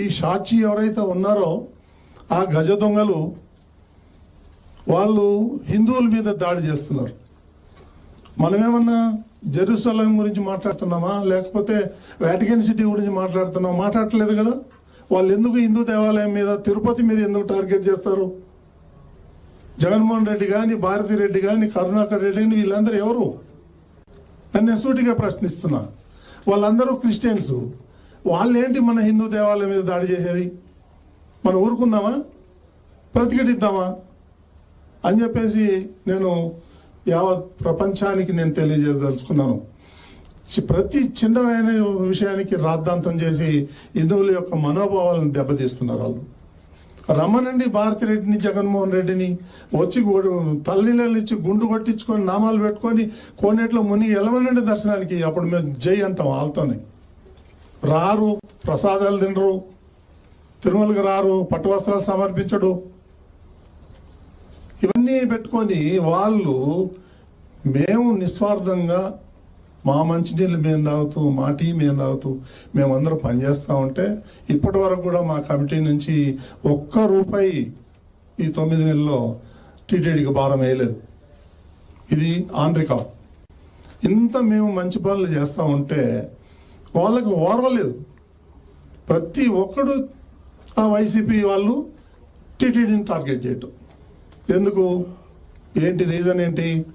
ఈ సాక్షి ఎవరైతే ఉన్నారో ఆ గజ దొంగలు వాళ్ళు హిందువుల మీద దాడి చేస్తున్నారు. మనమేమన్నా జెరూసలం గురించి మాట్లాడుతున్నామా? లేకపోతే వాటికన్ సిటీ గురించి మాట్లాడుతున్నామా? మాట్లాడట్లేదు కదా. వాళ్ళు ఎందుకు హిందూ దేవాలయం మీద తిరుపతి మీద ఎందుకు టార్గెట్ చేస్తారు? జగన్మోహన్ రెడ్డి కానీ భారతి రెడ్డి కానీ కరుణాకర్ రెడ్డి కానీ వీళ్ళందరూ ఎవరు? అని నేను సూటిగా ప్రశ్నిస్తున్నా. వాళ్ళందరూ క్రిస్టియన్స్. వాళ్ళేంటి మన హిందూ దేవాలయం మీద దాడి చేసేది? మనం ఊరుకుందామా? ప్రతిఘటిద్దామా? అని చెప్పేసి నేను యావత్ ప్రపంచానికి నేను తెలియజేయదలుచుకున్నాను. ప్రతి చిన్నమైన విషయానికి రాద్ధాంతం చేసి హిందువుల యొక్క మనోభావాలను దెబ్బతీస్తున్నారు వాళ్ళు. రమ్మనండి భారతిరెడ్డిని జగన్మోహన్ రెడ్డిని వచ్చి గు- తల్లిళ్ళు ఇచ్చి గుండు కొట్టించుకొని నామాలు పెట్టుకొని కోనేట్లో మునిగి ఎలవనండి దర్శనానికి అప్పుడు మేము జై అంటాం వాళ్ళతోనే. రారు ప్రసాదాలు తినరు. తిరుమలకి రారు పట్టు వస్త్రాలు సమర్పించడు. ఇవన్నీ పెట్టుకొని వాళ్ళు మేము నిస్వార్థంగా మా మంచినీళ్ళు మేము తాగుతూ మా టీ మేము తాగుతూ మేమందరూ పనిచేస్తూ ఉంటే ఇప్పటి వరకు కూడా మా కమిటీ నుంచి ఒక్క రూపాయి ఈ తొమ్మిది నెలల్లో టీటీడీకి భారం వేయలేదు. ఇది ఆన్ రికార్డ్. ఇంత మేము మంచి పనులు చేస్తూ ఉంటే వాళ్ళకి ఓర్వలేదు. ప్రతి ఒక్కడు ఆ వైసీపీ వాళ్ళు టీటీడీని టార్గెట్ చేయటం. ఎందుకు? ఏంటి రీజన్ ఏంటి?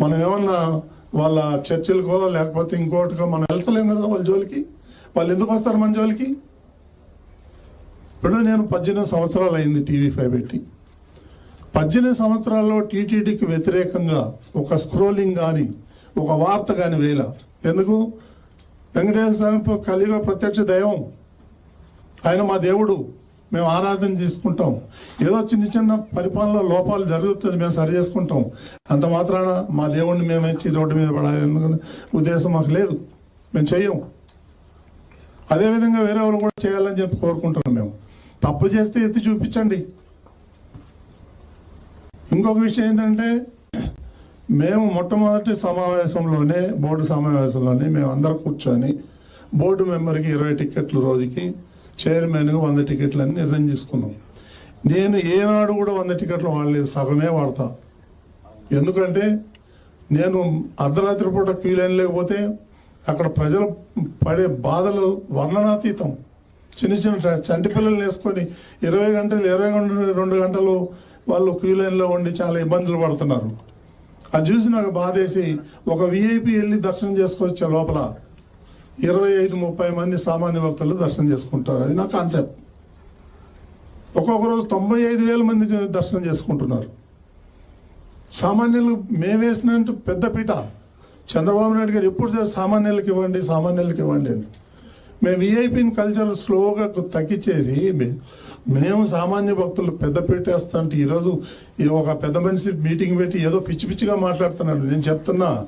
మనం ఏమన్నా వాళ్ళ చర్చలకో లేకపోతే ఇంకోటికో మనం వెళ్తలేం కదా వాళ్ళ జోలికి? వాళ్ళు ఎందుకు వస్తారు మన జోలికి? ఇప్పుడు నేను పద్దెనిమిది సంవత్సరాలు అయింది టీవీ ఫైవ్ పెట్టి. పద్దెనిమిది సంవత్సరాల్లో టీటీడీకి వ్యతిరేకంగా ఒక స్క్రోలింగ్ కానీ ఒక వార్త కానీ వేల ఎందుకు? వెంకటేశ్వర స్వామి కలియుగ ప్రత్యక్ష దైవం. ఆయన మా దేవుడు. మేము ఆరాధన చేసుకుంటాం. ఏదో చిన్న చిన్న పరిపాలన లోపాలు జరుగుతుంది మేము సరి చేసుకుంటాం. అంత మాత్రాన మా దేవుడిని మేము ఇచ్చి రోడ్డు మీద పడాలనుకునే ఉద్దేశం మాకు లేదు. మేము చెయ్యం. అదేవిధంగా వేరే వాళ్ళు కూడా చేయాలని చెప్పి కోరుకుంటున్నాం మేము. తప్పు చేస్తే ఎత్తి చూపించండి. ఇంకొక విషయం ఏంటంటే మేము మొట్టమొదటి సమావేశంలోనే బోర్డు సమావేశంలోనే మేము అందరూ కూర్చొని బోర్డు మెంబర్కి ఇరవై టికెట్లు రోజుకి చైర్మన్గా వంద టికెట్లు అని నిర్ణయం చేసుకున్నాం నేను ఏనాడు కూడా వంద టికెట్లు వాడలేదు సగమే వాడతా. ఎందుకంటే నేను అర్ధరాత్రి పూట క్యూ లైన్ లేకపోతే అక్కడ ప్రజలు పడే బాధలు వర్ణనాతీతం. చిన్న చిన్న చంటి పిల్లల్ని వేసుకొని ఇరవై గంటలు ఇరవై రెండు గంటలు వాళ్ళు క్యూ లైన్లో ఉండి చాలా ఇబ్బందులు పడుతున్నారు. అది చూసి నాకు బాధేసి ఒక విఐపి వెళ్ళి దర్శనం చేసుకొచ్చే లోపల ఇరవై ఐదు ముప్పై మంది సామాన్య భక్తులు దర్శనం చేసుకుంటారు. అది నా కాన్సెప్ట్. ఒక్కొక్క రోజు తొంభై ఐదు వేల మంది దర్శనం చేసుకుంటున్నారు. సామాన్యులు మేమేసినట్టు పెద్ద పీట. చంద్రబాబు నాయుడు గారు ఎప్పుడు చేసి సామాన్యులకు ఇవ్వండి సామాన్యులకు ఇవ్వండి అని. మేము విఐపిని కల్చర్ స్లోగా తగ్గించేసి మే- మేము సామాన్య భక్తులు పెద్ద పెట్టేస్తుంటే ఈరోజు ఒక పెద్ద మనిషి మీటింగ్ పెట్టి ఏదో పిచ్చి పిచ్చిగా మాట్లాడుతున్నాడు. నేను చెప్తున్నా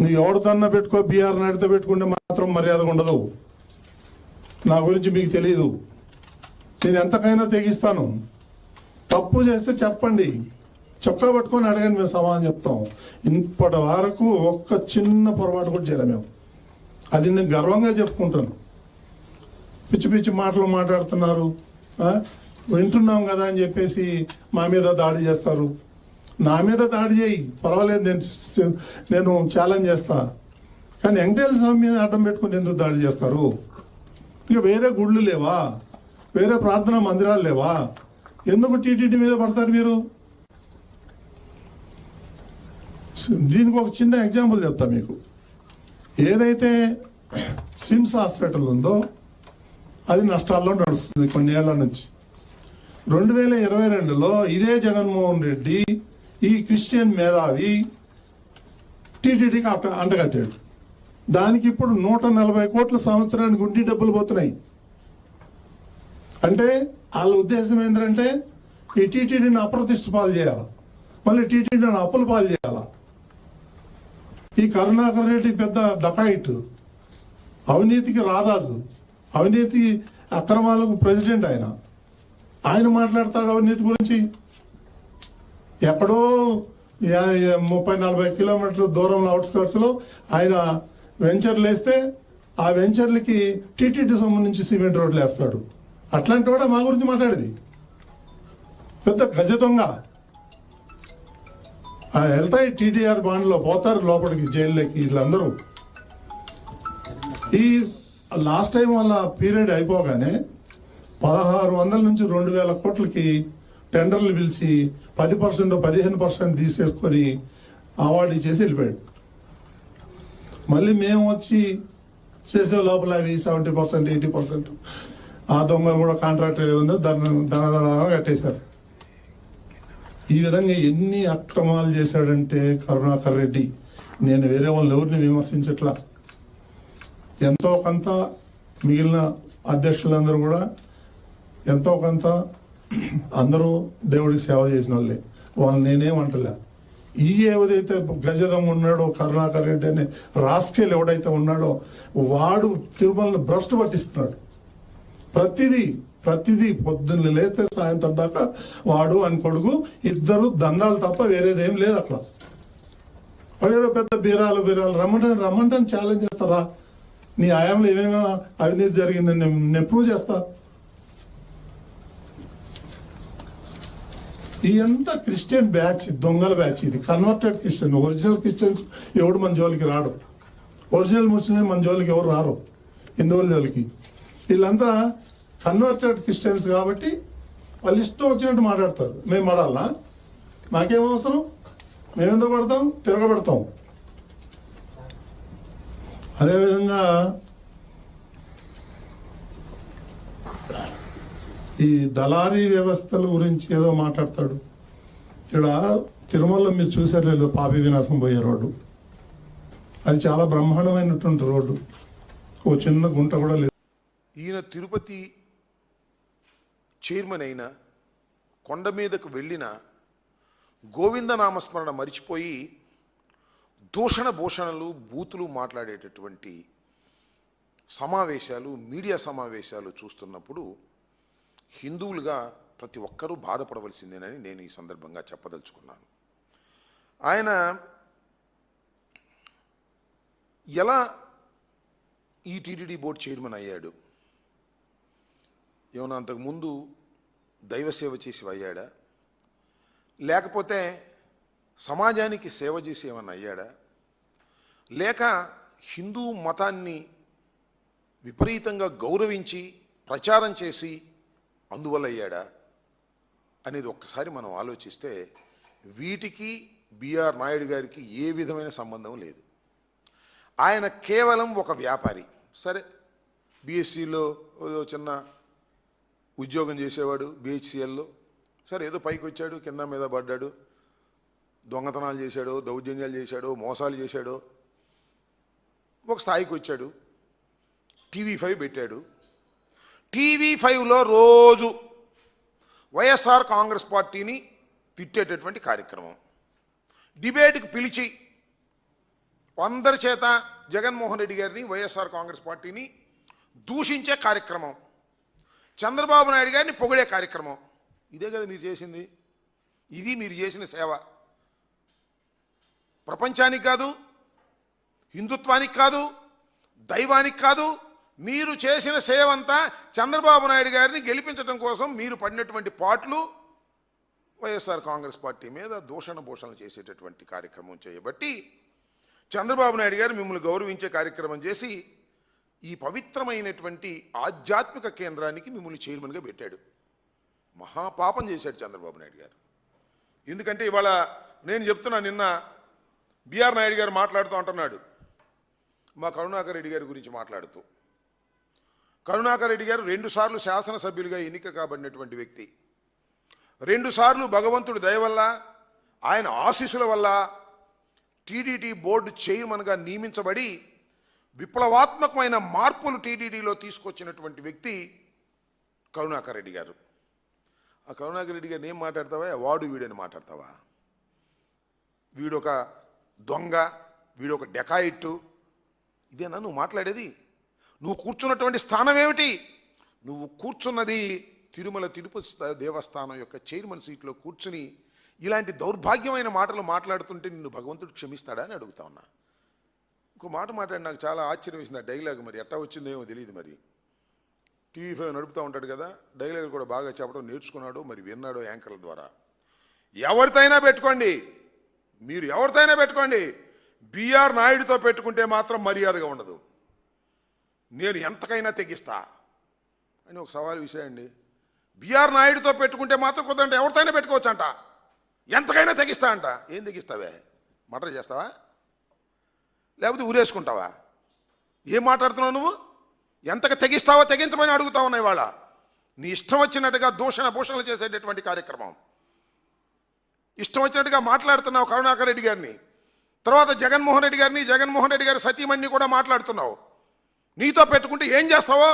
నువ్వు ఎవరితోన్నా పెట్టుకో బీఆర్ నాయుడుతో పెట్టుకుంటే మాత్రం మర్యాద ఉండదు. నా గురించి మీకు తెలియదు నేను ఎంతకైనా తెగిస్తాను. తప్పు చేస్తే చెప్పండి. చొక్కా పట్టుకొని అడగండి మేము సమాధానం చెప్తాం. ఇప్పటి వరకు ఒక్క చిన్న పొరపాటు కూడా చేయలేం మేము. అది నేను గర్వంగా చెప్పుకుంటాను. పిచ్చి పిచ్చి మాటలు మాట్లాడుతున్నారు. వింటున్నాం కదా అని చెప్పేసి మా మీద దాడి చేస్తారు. నా మీద దాడి చేయి. పర్వాలేదు నేను నేను ఛాలెంజ్ చేస్తా. కానీ వెంకటేశ్వర స్వామి మీద అడ్డం పెట్టుకుని ఎందుకు దాడి చేస్తారు? ఇక వేరే గుళ్ళు లేవా? వేరే ప్రార్థనా మందిరాలు లేవా? ఎందుకు టీటీడీ మీద పడతారు మీరు? దీనికి ఒక చిన్న ఎగ్జాంపుల్ చెప్తా మీకు. ఏదైతే సిమ్స్ హాస్పిటల్ ఉందో అది నష్టాల్లో నడుస్తుంది కొన్ని ఏళ్ళ నుంచి. రెండు వేల ఇరవై రెండులో ఇదే జగన్మోహన్ రెడ్డి ఈ క్రిస్టియన్ మేధావి టీటీడీకి అట్ట అంటగట్టాడు. దానికి ఇప్పుడు నూట నలభై కోట్ల సంవత్సరానికి ఉండి డబ్బులు పోతున్నాయి. అంటే వాళ్ళ ఉద్దేశం ఏంటంటే ఈ టీటీడీని అప్రతిష్ట పాలు చేయాలి? మళ్ళీ టీటీడీని అప్పుల పాలు చేయాలా? ఈ కరుణాకర్ రెడ్డి పెద్ద డకాయిట్ అవినీతికి రారాజు. అవినీతి అక్రమాలకు ప్రెసిడెంట్ ఆయన. ఆయన మాట్లాడతాడు అవినీతి గురించి. ఎక్కడో ముప్పై నలభై కిలోమీటర్ల దూరంలో అవుట్స్కర్ట్స్లో ఆయన వెంచర్లు వేస్తే ఆ వెంచర్లకి టీటీడీ సొమ్ము నుంచి సిమెంట్ రోడ్లు వేస్తాడు. అట్లాంటి కూడా మా గురించి మాట్లాడేది. పెద్ద గజ దొంగ. ఆ వెళ్తాయి టీటీఆర్ బాండ్లో పోతారు లోపలికి జైల్లోకి వీళ్ళందరూ. ఈ లాస్ట్ టైం వాళ్ళ పీరియడ్ అయిపోగానే పదహారు వందల నుంచి రెండు వేల కోట్లకి టెండర్లు పిలిచి పది పర్సెంట్ పదిహేను పర్సెంట్ తీసేసుకొని అవార్డు ఇచ్చేసి వెళ్ళిపోయాడు. మళ్ళీ మేము వచ్చి చేసే లోపల అవి సెవెంటీ పర్సెంట్ ఎయిటీ పర్సెంట్ ఆ దొంగలు కూడా కాంట్రాక్ట్ ఉందో ధన ధనధన కట్టేశారు. ఈ విధంగా ఎన్ని అక్రమాలు చేశాడంటే కరుణాకర్ రెడ్డి నేను వేరే వాళ్ళని ఎవరిని విమర్శించట్లా. ఎంతో కొంత మిగిలిన అధ్యక్షులందరూ కూడా ఎంతో కొంత అందరూ దేవుడికి సేవ చేసిన వాళ్ళే. వాళ్ళని నేనేమంటలే ఈ ఏదైతే గజదం ఉన్నాడో కరుణాకర్ రెడ్డి అనే రాస్కెల్ ఎవడైతే ఉన్నాడో వాడు తిరుమలని భ్రష్టు పట్టిస్తున్నాడు. ప్రతిదీ ప్రతిదీ పొద్దున్న లేస్తే సాయంత్రం దాకా వాడు అని కొడుకు ఇద్దరు దందాలు తప్ప వేరేదేం లేదు అక్కడ. వాడు ఏదో పెద్ద బీరాలు బీరాలు రమ్మంటే రమ్మంటే ఛాలెంజ్ చేస్తారా? నీ ఆయాంలో ఏమేమో అవినీతి జరిగిందని నేను నేను ప్రూవ్ చేస్తా. ఈ అంత క్రిస్టియన్ బ్యాచ్ దొంగల బ్యాచ్ ఇది. కన్వర్టెడ్ క్రిస్టియన్ ఒరిజినల్ క్రిస్టియన్స్ ఎవడు మన జోలికి రాడు. ఒరిజినల్ ముస్లిం మన జోలికి ఎవరు రారు. హిందువుల జోలికి? వీళ్ళంతా కన్వర్టెడ్ క్రిస్టియన్స్ కాబట్టి వాళ్ళు ఇష్టం వచ్చినట్టు మాట్లాడతారు. మేము పడాలా మాకేం అవసరం? మేమెందుకు పడతాం? తిరగబడతాం. అదేవిధంగా ఈ దళారీ వ్యవస్థల గురించి ఏదో మాట్లాడతాడు. ఇక్కడ తిరుమలలో మీరు చూసారు లేదో పాపి వినాశం పోయే రోడ్డు. అది చాలా బ్రహ్మాండమైనటువంటి రోడ్డు. ఓ చిన్న గుంట కూడా లేదు. ఈయన తిరుపతి చైర్మన్ అయిన కొండ మీదకు వెళ్ళిన గోవిందనామస్మరణ మరిచిపోయి దూషణ భూషణలు బూతులు మాట్లాడేటటువంటి సమావేశాలు మీడియా సమావేశాలు చూస్తున్నప్పుడు హిందువులుగా ప్రతి ఒక్కరూ బాధపడవలసిందేనని నేను ఈ సందర్భంగా చెప్పదలుచుకున్నాను. ఆయన ఎలా ఈ టీటీడీ బోర్డు చైర్మన్ అయ్యాడు? ఏమన్నా అంతకుముందు దైవ సేవ చేసి అయ్యాడా? లేకపోతే సమాజానికి సేవ చేసి ఏమన్నా అయ్యాడా? లేక హిందూ మతాన్ని విపరీతంగా గౌరవించి ప్రచారం చేసి అందువల్ల అయ్యాడా అనేది ఒక్కసారి మనం ఆలోచిస్తే వీటికి బిఆర్ నాయుడు గారికి ఏ విధమైన సంబంధం లేదు. ఆయన కేవలం ఒక వ్యాపారి. సరే బీఎస్సీలో చిన్న ఉద్యోగం చేసేవాడు బిహెచ్సిఎల్లో. సరే ఏదో పైకి వచ్చాడు కింద మీద పడ్డాడు దొంగతనాలు చేశాడో దౌర్జన్యాలు చేశాడో మోసాలు చేశాడో ఒక స్థాయికి వచ్చాడు. టీవీ ఫైవ్ పెట్టాడు. టీవీ ఫైవ్లో రోజు వైఎస్ఆర్ కాంగ్రెస్ పార్టీని తిట్టేటటువంటి కార్యక్రమం. డిబేట్కి పిలిచి అందరి చేత జగన్మోహన్ రెడ్డి గారిని వైఎస్ఆర్ కాంగ్రెస్ పార్టీని దూషించే కార్యక్రమం. చంద్రబాబు నాయుడు గారిని పొగిడే కార్యక్రమం. ఇదే కదా మీరు చేసింది. ఇది మీరు చేసిన సేవ. ప్రపంచానికి కాదు హిందుత్వానికి కాదు దైవానికి కాదు మీరు చేసిన సేవంతా చంద్రబాబు నాయుడు గారిని గెలిపించడం కోసం మీరు పడినటువంటి పాటలు వైఎస్ఆర్ కాంగ్రెస్ పార్టీ మీద దూషణ భూషణలు చేసేటటువంటి కార్యక్రమం చేయబట్టి చంద్రబాబు నాయుడు గారు మిమ్మల్ని గౌరవించే కార్యక్రమం చేసి ఈ పవిత్రమైనటువంటి ఆధ్యాత్మిక కేంద్రానికి మిమ్మల్ని చైర్మన్గా పెట్టాడు. మహాపాపం చేశాడు చంద్రబాబు నాయుడు గారు. ఎందుకంటే ఇవాళ నేను చెప్తున్నా నిన్న బీఆర్ నాయుడు గారు మాట్లాడుతూ అంటున్నాడు మా కరుణాకర్ రెడ్డి గారి గురించి మాట్లాడుతూ. కరుణాకర్ రెడ్డి గారు రెండుసార్లు శాసనసభ్యులుగా ఎన్నిక కాబడినటువంటి వ్యక్తి. రెండుసార్లు భగవంతుడి దయ వల్ల ఆయన ఆశీస్సుల వల్ల టీడీటీ బోర్డు చైర్మన్గా నియమించబడి విప్లవాత్మకమైన మార్పులు టీడీడీలో తీసుకొచ్చినటువంటి వ్యక్తి కరుణాకర్ రెడ్డి గారు. ఆ కరుణాకర్ రెడ్డి గారిని ఏం మాట్లాడతావా? వాడు వీడని మాట్లాడతావా? వీడొక దొంగ వీడొక డెకాయిట్టు ఇదేనా నువ్వు మాట్లాడేది? నువ్వు కూర్చున్నటువంటి స్థానం ఏమిటి? నువ్వు కూర్చున్నది తిరుమల తిరుపతి దేవస్థానం యొక్క చైర్మన్ సీట్లో కూర్చుని ఇలాంటి దౌర్భాగ్యమైన మాటలు మాట్లాడుతుంటే నిన్ను భగవంతుడు క్షమిస్తాడా అని అడుగుతా ఉన్నా. ఇంకో మాట మాట్లాడి నాకు చాలా ఆశ్చర్యం వేసింది ఆ డైలాగ్ మరి. ఎట్టా వచ్చిందేమో తెలియదు మరి. టీవీ ఫైవ్ నడుపుతూ ఉంటాడు కదా డైలాగ్ కూడా బాగా చెప్పడం నేర్చుకున్నాడు మరి విన్నాడు యాంకర్ల ద్వారా. ఎవరితైనా పెట్టుకోండి. మీరు ఎవరితైనా పెట్టుకోండి. బీఆర్ నాయుడితో పెట్టుకుంటే మాత్రం మర్యాదగా ఉండదు. నేను ఎంతకైనా తెగిస్తా. అని ఒక సవాల్ అండి బీఆర్ నాయుడితో పెట్టుకుంటే మాత్రం కుదరంటే ఎవరితోనే పెట్టుకోవచ్చు అంట ఎంతకైనా తెగిస్తా అంట. ఏం తెగిస్తావే? మటర్ చేస్తావా? లేకపోతే ఊరేసుకుంటావా? ఏం మాట్లాడుతున్నావు నువ్వు? ఎంతగా తెగిస్తావో తెగించమని అడుగుతా ఉన్నాయి వాళ్ళ నీ ఇష్టం వచ్చినట్టుగా దూషణ భూషణలు చేసేటటువంటి కార్యక్రమం. ఇష్టం వచ్చినట్టుగా మాట్లాడుతున్నావు కరుణాకర్ రెడ్డి గారిని. తర్వాత జగన్మోహన్ రెడ్డి గారిని జగన్మోహన్ రెడ్డి గారి సతీమణిని కూడా మాట్లాడుతున్నావు. నీతో పెట్టుకుంటే ఏం చేస్తావో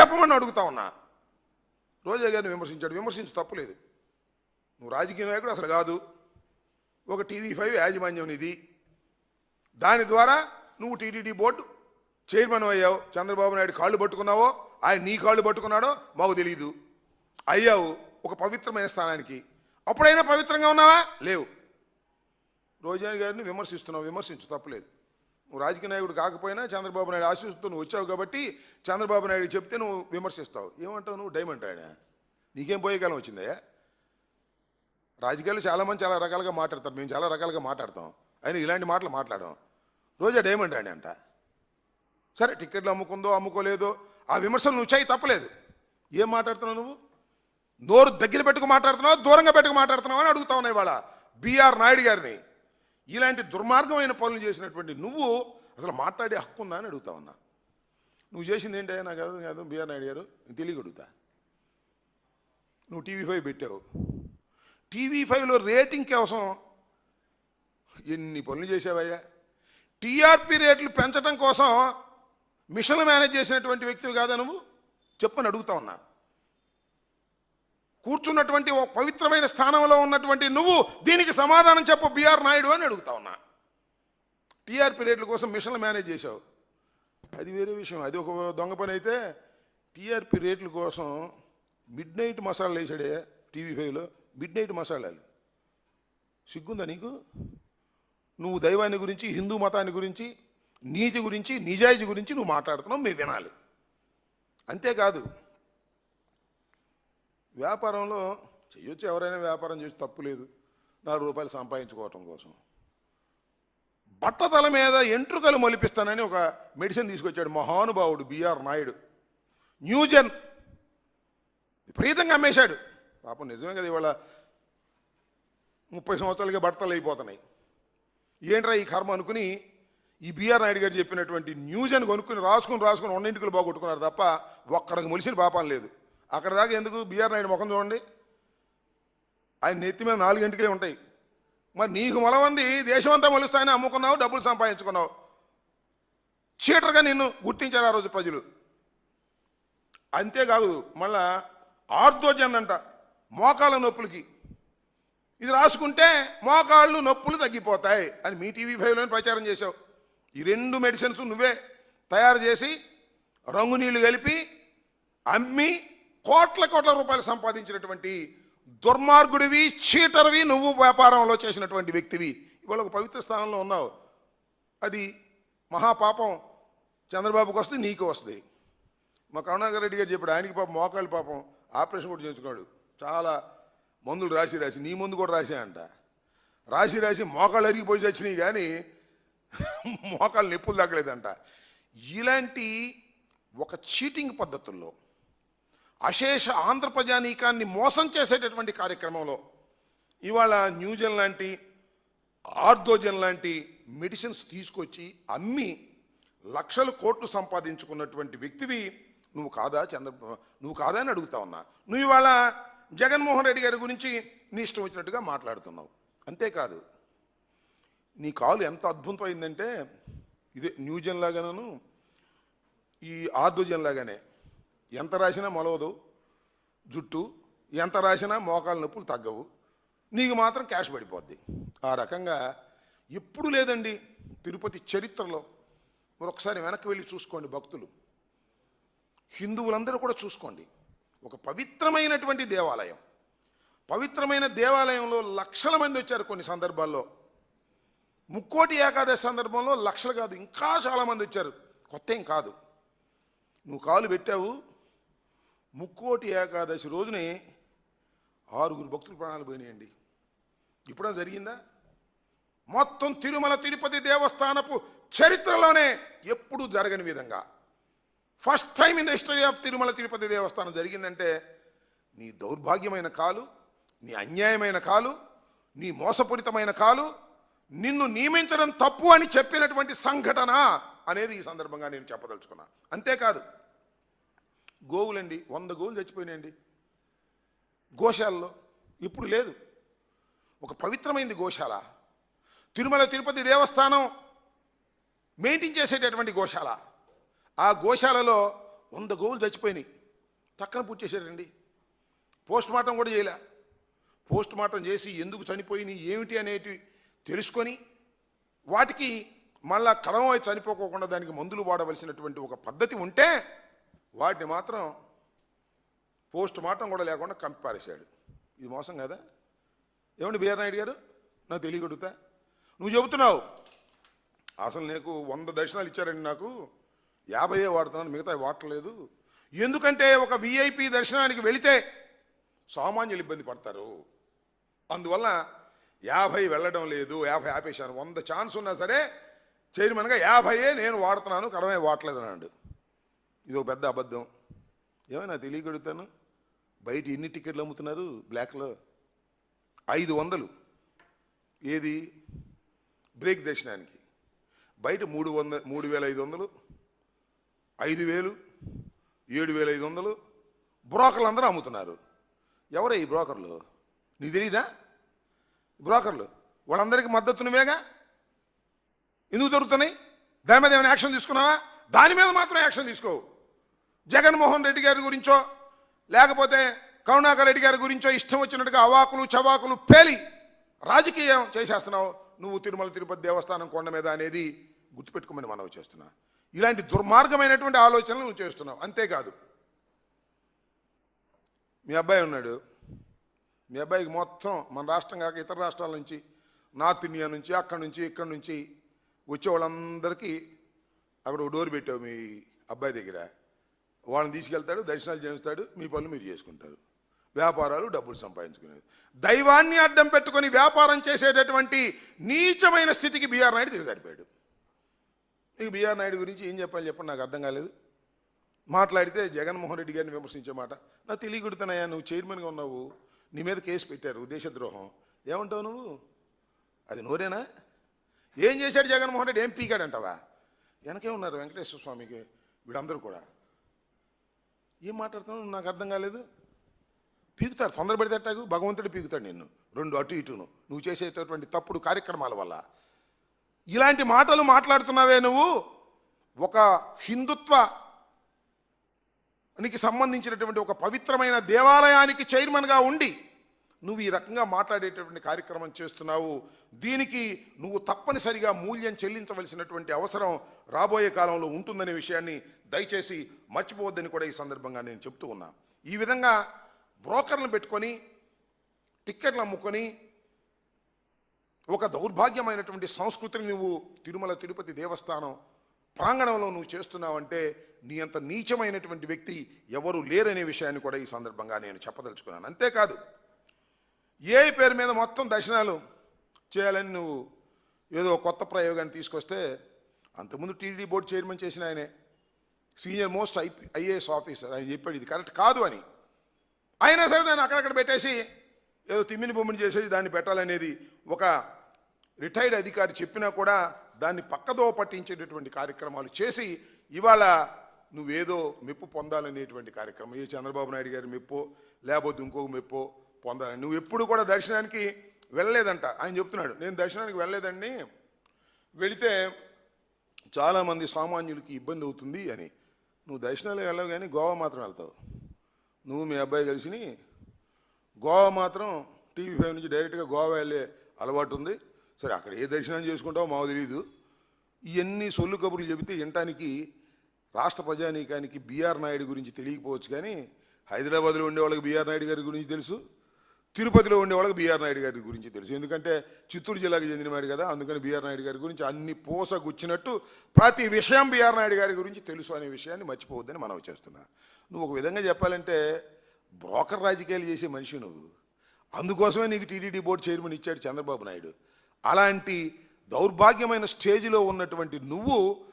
చెప్పమని అడుగుతా ఉన్నా. రోజా గారిని విమర్శించాడు. విమర్శించు తప్పులేదు. నువ్వు రాజకీయ నాయకుడు అసలు కాదు. ఒక టీవీ ఫైవ్ యాజమాన్యం ఇది. దాని ద్వారా నువ్వు టీటీడీ బోర్డు చైర్మన్ అయ్యావు. చంద్రబాబు నాయుడు కాళ్ళు పట్టుకున్నావో ఆయన నీ కాళ్ళు పట్టుకున్నాడో మాకు తెలియదు అయ్యావు ఒక పవిత్రమైన స్థానానికి. అప్పుడైనా పవిత్రంగా ఉన్నావా? లేవు. రోజాని గారిని విమర్శిస్తున్నావు విమర్శించు తప్పలేదు. నువ్వు రాజకీయ నాయకుడు కాకపోయినా చంద్రబాబు నాయుడు ఆశిస్తూ నువ్వు వచ్చావు కాబట్టి చంద్రబాబు నాయుడు చెప్తే నువ్వు విమర్శిస్తావు. ఏమంటావు నువ్వు డైమండ్ ఆయన నీకేం పోయేకాలం వచ్చిందయ్యా? రాజకీయాలు చాలామంది చాలా రకాలుగా మాట్లాడతారు. మేము చాలా రకాలుగా మాట్లాడతాం. ఆయన ఇలాంటి మాటలు మాట్లాడాం రోజా డైమండ్ ఆయన అంట. సరే టికెట్లు అమ్ముకుందో అమ్ముకోలేదో ఆ విమర్శలు నువ్వు చేయి తప్పలేదు. ఏం మాట్లాడుతున్నావు నువ్వు? నోరు దగ్గర పెట్టుకు మాట్లాడుతున్నావు దూరంగా పెట్టుకు మాట్లాడుతున్నావు అని అడుగుతా ఉన్నాయి వాళ్ళ బీఆర్ నాయుడు గారిని. ఇలాంటి దుర్మార్గమైన పనులు చేసినటువంటి నువ్వు అసలు మాట్లాడే హక్కు ఉందా అని అడుగుతా ఉన్నా. నువ్వు చేసింది ఏంటి నాకు అర్థం కాదు. బీఆర్ నాయుడు గారు తెలియక అడుగుతా. నువ్వు టీవీ ఫైవ్ పెట్టావు. టీవీ ఫైవ్లో రేటింగ్ కోసం ఎన్ని పనులు చేసావయ్యా టీఆర్పీ రేట్లు పెంచడం కోసం మిషన్లు మేనేజ్ చేసినటువంటి వ్యక్తివి కాదా నువ్వు? చెప్పని అడుగుతా ఉన్నా. కూర్చున్నటువంటి ఒక పవిత్రమైన స్థానంలో ఉన్నటువంటి నువ్వు దీనికి సమాధానం చెప్పు బిఆర్ నాయుడు అని అడుగుతా ఉన్నా. టీఆర్పీ రేట్ల కోసం మిషన్లు మేనేజ్ చేశావు. అది వేరే విషయం. అది ఒక దొంగ పని అయితే టీఆర్పీ రేట్ల కోసం మిడ్ నైట్ మసాలాలు వేసాడే టీవీ ఫైవ్లో. మిడ్ నైట్ మసాలాలు. సిగ్గుందా నీకు? నువ్వు దైవాన్ని గురించి హిందూ మతాన్ని గురించి నీతి గురించి నిజాయితీ గురించి నువ్వు మాట్లాడుతున్నావు మేము వినాలి. అంతేకాదు వ్యాపారంలో చేయొచ్చు ఎవరైనా వ్యాపారం చేసి తప్పు లేదు. నాలుగు రూపాయలు సంపాదించుకోవటం కోసం. బట్టతల మీద ఎంట్రుకలు మొలిపిస్తానని ఒక మెడిసిన్ తీసుకొచ్చాడు మహానుభావుడు బిఆర్ నాయుడు. న్యూజెన్ విపరీతంగా అమ్మేశాడు. పాపం నిజమే కదా ఇవాళ ముప్పై సంవత్సరాలకే బట్టలు అయిపోతున్నాయి. ఏంట్రా ఈ కర్మ అనుకుని ఈ బిఆర్ నాయుడు గారు చెప్పినటువంటి న్యూజన్ కొనుక్కుని రాసుకుని రాసుకుని రెండింటికలు బాగొట్టుకున్నారు తప్ప ఒక్కడికి మొలిసిన పాపం లేదు. అక్కడ దాకా ఎందుకు బీఆర్ నాయుడు ముఖం చూడండి? ఆయన నెత్తి మీద నాలుగు ఉంటాయి. మరి నీకు మొలమంది దేశం అంతా మొలుస్తాయని అమ్ముకున్నావు డబ్బులు సంపాదించుకున్నావు. చీటర్గా నిన్ను గుర్తించారు ఆ రోజు ప్రజలు. అంతేకాదు మళ్ళా ఆర్థోజన్ అంట మోకాళ్ళ నొప్పులకి. ఇది రాసుకుంటే మోకాళ్ళు నొప్పులు తగ్గిపోతాయి అని మీ టీవీ ఫైవ్లోనే ప్రచారం చేశావు. ఈ రెండు మెడిసిన్స్ నువ్వే తయారు చేసి రంగు నీళ్ళు కలిపి అమ్మి కోట్ల కోట్ల రూపాయలు సంపాదించినటువంటి దుర్మార్గుడివి చీటర్వి నువ్వు వ్యాపారంలో చేసినటువంటి వ్యక్తివి. ఇవాళ ఒక పవిత్ర స్థానంలో ఉన్నావు. అది మహాపాపం. చంద్రబాబుకి వస్తుంది నీకు వస్తుంది. మా కరుణాకర్ రెడ్డి గారు చెప్పాడు ఆయనకి పాపం మోకాళ్ళు పాపం. ఆపరేషన్ కూడా చేయించుకున్నాడు. చాలా మందులు రాసి రాసి నీ ముందు కూడా రాసాయంట రాసి రాసి మోకాళ్ళు అరిగిపోయి వచ్చినాయి కానీ మోకాళ్ళు నొప్పులు తగ్గలేదంట. ఇలాంటి ఒక చీటింగ్ పద్ధతుల్లో అశేష ఆంధ్ర ప్రజానీకాన్ని మోసం చేసేటటువంటి కార్యక్రమంలో ఇవాళ న్యూజన్ లాంటి ఆర్థోజన్ లాంటి మెడిసిన్స్ తీసుకొచ్చి అమ్మి లక్షల కోట్లు సంపాదించుకున్నటువంటి వ్యక్తివి నువ్వు కాదా చంద్ర నువ్వు కాదా అని అడుగుతా ఉన్నా. నువ్వు ఇవాళ జగన్మోహన్ రెడ్డి గారి గురించి నీ ఇష్టం వచ్చినట్టుగా మాట్లాడుతున్నావు. అంతేకాదు నీ కాలు ఎంత అద్భుతమైందంటే ఇదే న్యూజన్ లాగాను ఈ ఆర్థోజన్ లాగానే ఎంత రాసినా మొలవదు జుట్టు. ఎంత రాసినా మోకాళ్ళ నొప్పులు తగ్గవు. నీకు మాత్రం క్యాష్ పడిపోద్ది. ఆ రకంగా ఎప్పుడు లేదండి తిరుపతి చరిత్రలో. మరొకసారి ఒకసారి వెనక్కి వెళ్ళి చూసుకోండి భక్తులు. హిందువులందరూ కూడా చూసుకోండి. ఒక పవిత్రమైనటువంటి దేవాలయం. పవిత్రమైన దేవాలయంలో లక్షల మంది వచ్చారు కొన్ని సందర్భాల్లో. ముక్కోటి ఏకాదశి సందర్భంలో లక్షలు కాదు ఇంకా చాలామంది వచ్చారు. కొత్త ఏం కాదు. నువ్వు కాలు పెట్టావు ముక్కోటి ఏకాదశి రోజునే ఆరుగురు భక్తులు ప్రాణాలు పోయినాయండి. ఇప్పుడు జరిగిందా? మొత్తం తిరుమల తిరుపతి దేవస్థానపు చరిత్రలోనే ఎప్పుడూ జరగని విధంగా. First time in the history of Tirumala Tirupati Devasthanam జరిగిందంటే నీ దౌర్భాగ్యమైన కాలు నీ అన్యాయమైన కాలు నీ మోసపూరితమైన కాలు నిన్ను నియమించడం తప్పు అని చెప్పినటువంటి సంఘటన అనేది ఈ సందర్భంగా నేను చెప్పదలుచుకున్నా. అంతేకాదు గోవులండి వంద గోవులు చచ్చిపోయినాయండి. గోశాలలో ఇప్పుడు లేదు. ఒక పవిత్రమైంది గోశాల. తిరుమల తిరుపతి దేవస్థానం మెయింటైన్ చేసేటటువంటి గోశాల. ఆ గోశాలలో వంద గోవులు చచ్చిపోయినాయి. టక్కన పూర్తి చేశారండి. పోస్ట్ మార్టం కూడా చేయలే. పోస్ట్ మార్టం చేసి ఎందుకు చనిపోయినాయి ఏమిటి అనేటివి తెలుసుకొని వాటికి మళ్ళా కడమ చనిపోకోకుండా దానికి మందులు వాడవలసినటువంటి ఒక పద్ధతి ఉంటే వాటిని మాత్రం పోస్ట్ మార్టం కూడా లేకుండా కంపారేశాడు. ఇది మోసం కదా? ఏమండి బిఆర్ నాయుడు గారు? నాకు తెలియగడుగుతా నువ్వు చెబుతున్నావు. అసలు నీకు వంద దర్శనాలు ఇచ్చారండి నాకు. యాభైయే వాడుతున్నాను మిగతా వాడలేదు ఎందుకంటే ఒక విఐపి దర్శనానికి వెళితే సామాన్యులు ఇబ్బంది పడతారు. అందువల్ల యాభై వెళ్ళడం లేదు యాభై ఆపేశాను. వంద ఛాన్స్ ఉన్నా సరే చైర్మన్గా యాభైయే నేను వాడుతున్నాను కడమే వాడలేదు అన్నాడు. ఇది ఒక పెద్ద అబద్ధం. ఏమైనా తెలియగడుగుతాను? బయట ఎన్ని టికెట్లు అమ్ముతున్నారు? బ్లాక్లో ఐదు వందలు. ఏది? బ్రేక్ దర్శనానికి. బయట మూడు వంద మూడు వేల ఐదు వందలు. ఐదు వేలు ఏడు వేల ఐదు వందలు. బ్రోకర్లు అందరూ అమ్ముతున్నారు. ఎవరే ఈ బ్రోకర్లు? నీకు తెలీదా? బ్రోకర్లు వాళ్ళందరికీ మద్దతు నువ్వేగా? ఎందుకు దొరుకుతున్నాయి? దాని మీద ఏమైనా యాక్షన్ తీసుకున్నావా? దాని మీద మాత్రం యాక్షన్ తీసుకోవు జగన్మోహన్ రెడ్డి గారి గురించో లేకపోతే కరుణాకర్ రెడ్డి గారి గురించో ఇష్టం వచ్చినట్టుగా అవాకులు చవాకులు పేలి రాజకీయం చేసేస్తున్నావు. నువ్వు తిరుమల తిరుపతి దేవస్థానం కొండ మీద అనేది గుర్తుపెట్టుకోమని మనవి చేస్తున్నా. ఇలాంటి దుర్మార్గమైనటువంటి ఆలోచనలు నువ్వు చేస్తున్నావు. అంతేకాదు మీ అబ్బాయి ఉన్నాడు. మీ అబ్బాయికి మొత్తం మన రాష్ట్రం కాక ఇతర రాష్ట్రాల నుంచి నార్త్ ఇండియా నుంచి అక్కడి నుంచి ఇక్కడి నుంచి వచ్చే వాళ్ళందరికీ అక్కడ ఒక డోర్ పెట్టావు మీ అబ్బాయి దగ్గర. వాళ్ళని తీసుకెళ్తాడు దర్శనాలు చేస్తాడు మీ పనులు మీరు చేసుకుంటారు. వ్యాపారాలు డబ్బులు సంపాదించుకునేది. దైవాన్ని అడ్డం పెట్టుకొని వ్యాపారం చేసేటటువంటి నీచమైన స్థితికి బీఆర్ నాయుడు దిగజారిపోయాడు. మీకు బీఆర్ నాయుడు గురించి ఏం చెప్పాలి చెప్పండి నాకు అర్థం కాలేదు. మాట్లాడితే జగన్మోహన్ రెడ్డి గారిని విమర్శించే మాట నా తెలియకుడుతున్నాయా నువ్వు చైర్మన్గా ఉన్నావు నీ మీద కేసు పెట్టారు దేశద్రోహం. ఏమంటావు నువ్వు? అది నోరేనా? ఏం చేశాడు జగన్మోహన్ రెడ్డి? ఏం పీకాడంటావా? వెనకే ఉన్నారు వెంకటేశ్వర స్వామికి వీళ్ళందరూ కూడా. ఏం మాట్లాడుతున్నావు? నాకు అర్థం కాలేదు. పీకుతాడు తొందర పెడితేటాగు భగవంతుడు పీకుతాడు నిన్ను. రెండు అటు ఇటును. నువ్వు చేసేటటువంటి తప్పుడు కార్యక్రమాల వల్ల. ఇలాంటి మాటలు మాట్లాడుతున్నావే నువ్వు. ఒక హిందుత్వ నీకు సంబంధించినటువంటి ఒక పవిత్రమైన దేవాలయానికి చైర్మన్గా ఉండి నువ్వు ఈ రకంగా మాట్లాడేటటువంటి కార్యక్రమం చేస్తున్నావు. దీనికి నువ్వు తప్పనిసరిగా మూల్యం చెల్లించవలసినటువంటి అవసరం రాబోయే కాలంలో ఉంటుందనే విషయాన్ని దయచేసి మర్చిపోవద్దని కూడా ఈ సందర్భంగా నేను చెప్తూ ఉన్నా. ఈ విధంగా బ్రోకర్లను పెట్టుకొని టిక్కెట్లు అమ్ముకొని ఒక దౌర్భాగ్యమైనటువంటి సంస్కృతిని నువ్వు తిరుమల తిరుపతి దేవస్థానం ప్రాంగణంలో నువ్వు చేస్తున్నావంటే నీ అంత నీచమైనటువంటి వ్యక్తి ఎవరు లేరనే విషయాన్ని కూడా ఈ సందర్భంగా నేను చెప్పదలుచుకున్నాను. అంతేకాదు ఏ పేరు మీద మొత్తం దర్శనాలు చేయాలని నువ్వు ఏదో కొత్త ప్రయోగాన్ని తీసుకొస్తే అంతకుముందు టీడీ బోర్డు చైర్మన్ చేసిన ఆయనే senior most I IAS officer ఆయన చెప్పాడు ఇది కరెక్ట్ కాదు అని. అయినా సరే దాన్ని అక్కడక్కడ పెట్టేసి ఏదో తిమ్మిని బొమ్మిని చేసేసి దాన్ని పెట్టాలనేది ఒక రిటైర్డ్ అధికారి చెప్పినా కూడా దాన్ని పక్కదో పట్టించేటటువంటి కార్యక్రమాలు చేసి ఇవాళ నువ్వేదో మెప్పు పొందాలనేటువంటి కార్యక్రమం. ఏ చంద్రబాబు నాయుడు గారి మెప్పో లేకపోతే ఇంకొక మెప్పో పొందాలని. నువ్వు ఎప్పుడు కూడా దర్శనానికి వెళ్ళలేదంట. ఆయన చెప్తున్నాడు నేను దర్శనానికి వెళ్ళలేదండి. వెళితే చాలామంది సామాన్యులకి ఇబ్బంది అవుతుంది అని. నువ్వు దర్శనాలు వెళ్ళవు కానీ గోవా మాత్రం వెళ్తావు. నువ్వు మీ అబ్బాయి కలిసి గోవా మాత్రం టీవీ ఫైవ్ నుంచి డైరెక్ట్గా గోవా వెళ్ళే అలవాటు ఉంది. సరే అక్కడ ఏ దర్శనం చేసుకుంటావో మాకు తెలియదు ఇవన్నీ సొల్లు కబుర్లు చెబితే వినటానికి రాష్ట్ర ప్రజానీకానికి బీఆర్ నాయుడు గురించి తెలియకపోవచ్చు కానీ హైదరాబాద్లో ఉండే వాళ్ళకి బీఆర్ నాయుడు గారి గురించి తెలుసు. తిరుపతిలో ఉండే వాళ్ళకి బీఆర్ నాయుడు గారి గురించి తెలుసు. ఎందుకంటే చిత్తూరు జిల్లాకు చెందినవాడు కదా అందుకని బీఆర్ నాయుడు గారి గురించి అన్ని పోసగుచ్చినట్టు ప్రతి విషయం బీఆర్ నాయుడు గారి గురించి తెలుసు అనే విషయాన్ని మర్చిపోవద్దని మనం చేస్తున్నా. నువ్వు ఒక విధంగా చెప్పాలంటే బ్రోకర్ రాజకీయాలు చేసే మనిషి నువ్వు. అందుకోసమే నీకు టీటీడీ బోర్డు చైర్మన్ ఇచ్చాడు చంద్రబాబు నాయుడు. అలాంటి దౌర్భాగ్యమైన స్టేజ్లో ఉన్నటువంటి నువ్వు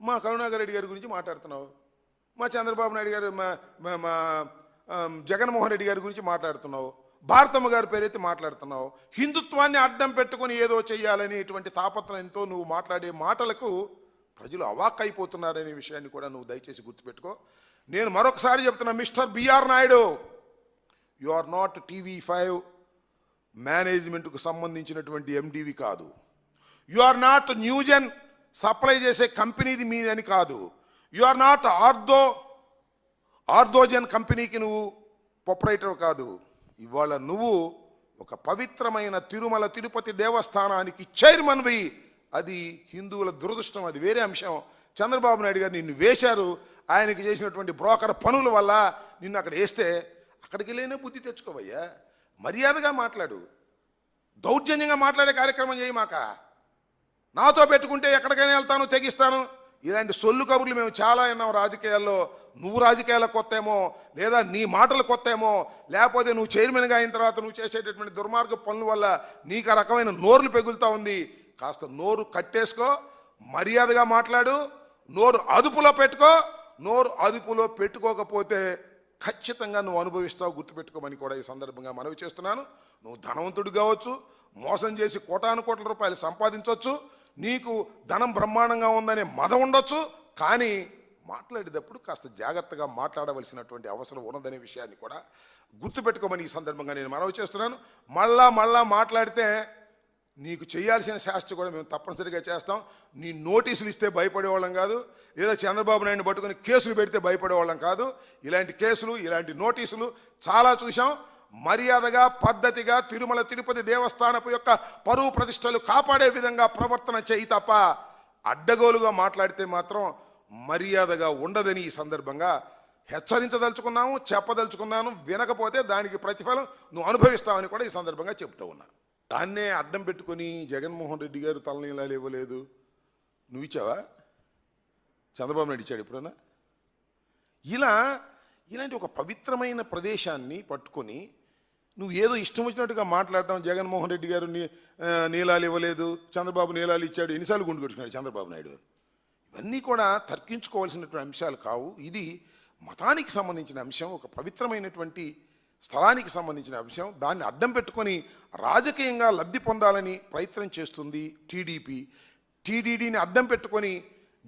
మా కరుణాకర్ రెడ్డి గారి గురించి మాట్లాడుతున్నావు. మా చంద్రబాబు నాయుడు గారు మా మా- మా జగన్మోహన్ రెడ్డి గారి గురించి మాట్లాడుతున్నావు. భారతమ్మ గారి పేరైతే మాట్లాడుతున్నావు. హిందుత్వాన్ని అడ్డం పెట్టుకొని ఏదో చెయ్యాలనేటువంటి తాపత్రయంతో నువ్వు మాట్లాడే మాటలకు ప్రజలు అవాక్ అయిపోతున్నారనే విషయాన్ని కూడా నువ్వు దయచేసి గుర్తుపెట్టుకో. నేను మరొకసారి చెప్తున్నా mister BR Naidu you are not TV five మేనేజ్మెంట్కు సంబంధించినటువంటి ఎండివి కాదు. You are not Newgen supply చేసే కంపెనీది మీదని కాదు. యు ఆర్ నాట్ ఆర్దో ఆర్దోజన్ కంపెనీకి నువ్వు ప్రొపరేటర్ కాదు. ఇవాళ నువ్వు ఒక పవిత్రమైన తిరుమల తిరుపతి దేవస్థానానికి చైర్మన్వి అది హిందువుల దురదృష్టం అది వేరే అంశం. చంద్రబాబు నాయుడు గారు నిన్ను వేశారు. ఆయనకి చేసినటువంటి బ్రోకర్ పనుల వల్ల నిన్ను అక్కడ వేస్తే అక్కడికి వెళ్ళినా బుద్ధి తెచ్చుకోవయ్యా. మర్యాదగా మాట్లాడు. దౌర్జన్యంగా మాట్లాడే కార్యక్రమం చేయమాక నాతో పెట్టుకుంటే ఎక్కడికైనా వెళ్తాను తెగిస్తాను. ఇలాంటి సొల్లు కబుర్లు మేము చాలా విన్నాం రాజకీయాల్లో. నువ్వు రాజకీయాల కొత్తేమో లేదా నీ మాటలు కొత్తేమో లేకపోతే నువ్వు చైర్మన్గా అయిన తర్వాత నువ్వు చేసేటటువంటి దుర్మార్గ పనుల వల్ల నీకు ఆ రకమైన నోర్లు పెగులుతా ఉంది. కాస్త నోరు కట్టేసుకో మర్యాదగా మాట్లాడు నోరు అదుపులో పెట్టుకో నోరు అదుపులో పెట్టుకోకపోతే ఖచ్చితంగా నువ్వు అనుభవిస్తావు గుర్తుపెట్టుకోమని కూడా ఈ సందర్భంగా మనవి చేస్తున్నాను. నువ్వు ధనవంతుడు కావచ్చు మోసం చేసి కోటాను కోట్ల రూపాయలు సంపాదించవచ్చు నీకు ధనం బ్రహ్మాండంగా ఉందనే మదం ఉండొచ్చు కానీ మాట్లాడేటప్పుడు కాస్త జాగ్రత్తగా మాట్లాడవలసినటువంటి అవసరం ఉన్నదనే విషయాన్ని కూడా గుర్తుపెట్టుకోమని ఈ సందర్భంగా నేను మనవి చేస్తున్నాను. మళ్ళా మళ్ళా మాట్లాడితే నీకు చేయాల్సిన శాస్త్ర కూడా మేము తప్పనిసరిగా చేస్తాం. నీ నోటీసులు ఇస్తే భయపడేవాళ్ళం కాదు. ఏదో చంద్రబాబు నాయుడు పట్టుకొని కేసులు పెడితే భయపడేవాళ్ళం కాదు. ఇలాంటి కేసులు ఇలాంటి నోటీసులు చాలా చూసాం మర్యాదగా పద్ధతిగా తిరుమల తిరుపతి దేవస్థానపు యొక్క పరువు ప్రతిష్టలు కాపాడే విధంగా ప్రవర్తన చేయి తప్ప అడ్డగోలుగా మాట్లాడితే మాత్రం మర్యాదగా ఉండదని ఈ సందర్భంగా హెచ్చరించదలుచుకున్నాము చెప్పదలుచుకున్నాను వినకపోతే దానికి ప్రతిఫలం నువ్వు అనుభవిస్తావని కూడా ఈ సందర్భంగా చెప్తూ ఉన్నా. దాన్నే అడ్డం పెట్టుకొని జగన్మోహన్ రెడ్డి గారు తలనీలాలు ఇవ్వలేదు నువ్వు ఇచ్చావా? చంద్రబాబు నాయుడు ఇచ్చాడు ఎప్పుడన్నా? ఇలా ఇలాంటి ఒక పవిత్రమైన ప్రదేశాన్ని పట్టుకొని నువ్వు ఏదో ఇష్టం వచ్చినట్టుగా మాట్లాడటం జగన్మోహన్ రెడ్డి గారు నీ నీలాలు ఇవ్వలేదు చంద్రబాబు నీలాలు ఇచ్చాడు ఎన్నిసార్లు గుండు కొట్టుకున్నాడు చంద్రబాబు నాయుడు? ఇవన్నీ కూడా తర్కించుకోవాల్సినటువంటి అంశాలు కావు. ఇది మతానికి సంబంధించిన అంశం ఒక పవిత్రమైనటువంటి స్థలానికి సంబంధించిన అంశం. దాన్ని అడ్డం పెట్టుకొని రాజకీయంగా లబ్ధి పొందాలని ప్రయత్నం చేస్తుంది టీడీపీ. టీడీడీని అడ్డం పెట్టుకొని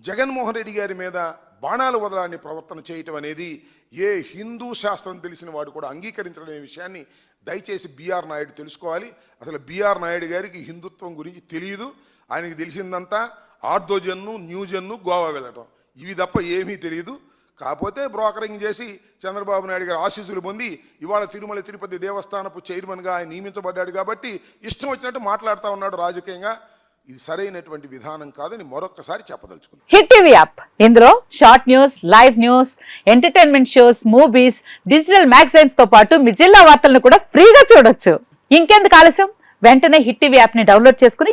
జగన్మోహన్ రెడ్డి గారి మీద బాణాలు వదలాన్ని ప్రవర్తన చేయటం అనేది ఏ హిందూ శాస్త్రం తెలిసిన వాడు కూడా అంగీకరించడం విషయాన్ని దయచేసి బీఆర్ నాయుడు తెలుసుకోవాలి. అసలు బీఆర్ నాయుడు గారికి హిందుత్వం గురించి తెలియదు ఆయనకి తెలిసిందంతా ఆర్థోజన్ను న్యూజన్ను గోవా వెళ్ళటం. ఇవి తప్ప ఏమీ తెలియదు కాకపోతే బ్రోకరింగ్ చేసి చంద్రబాబు నాయుడు గారు ఆశీస్సులు పొంది ఇవాళ తిరుమల తిరుపతి దేవస్థానపు చైర్మన్గా ఆయన నియమించబడ్డాడు కాబట్టి ఇష్టం వచ్చినట్టు మాట్లాడుతూ ఉన్నాడు రాజకీయంగా. ఇది సరైనటువంటి విధానం కాదని మరొక్కసారి చెప్పదలుచుకున్నాను హిట్ టీవీ యాప్. ఇందులో short news live news entertainment shows movies digital మ్యాగజైన్స్తో పాటు మీ జిల్లా వార్తలను కూడా ఫ్రీగా చూడొచ్చు. ఇంకెందుకు ఆలస్యం? వెంటనే హిట్ టీవీ యాప్ని డౌన్లోడ్ చేసుకుని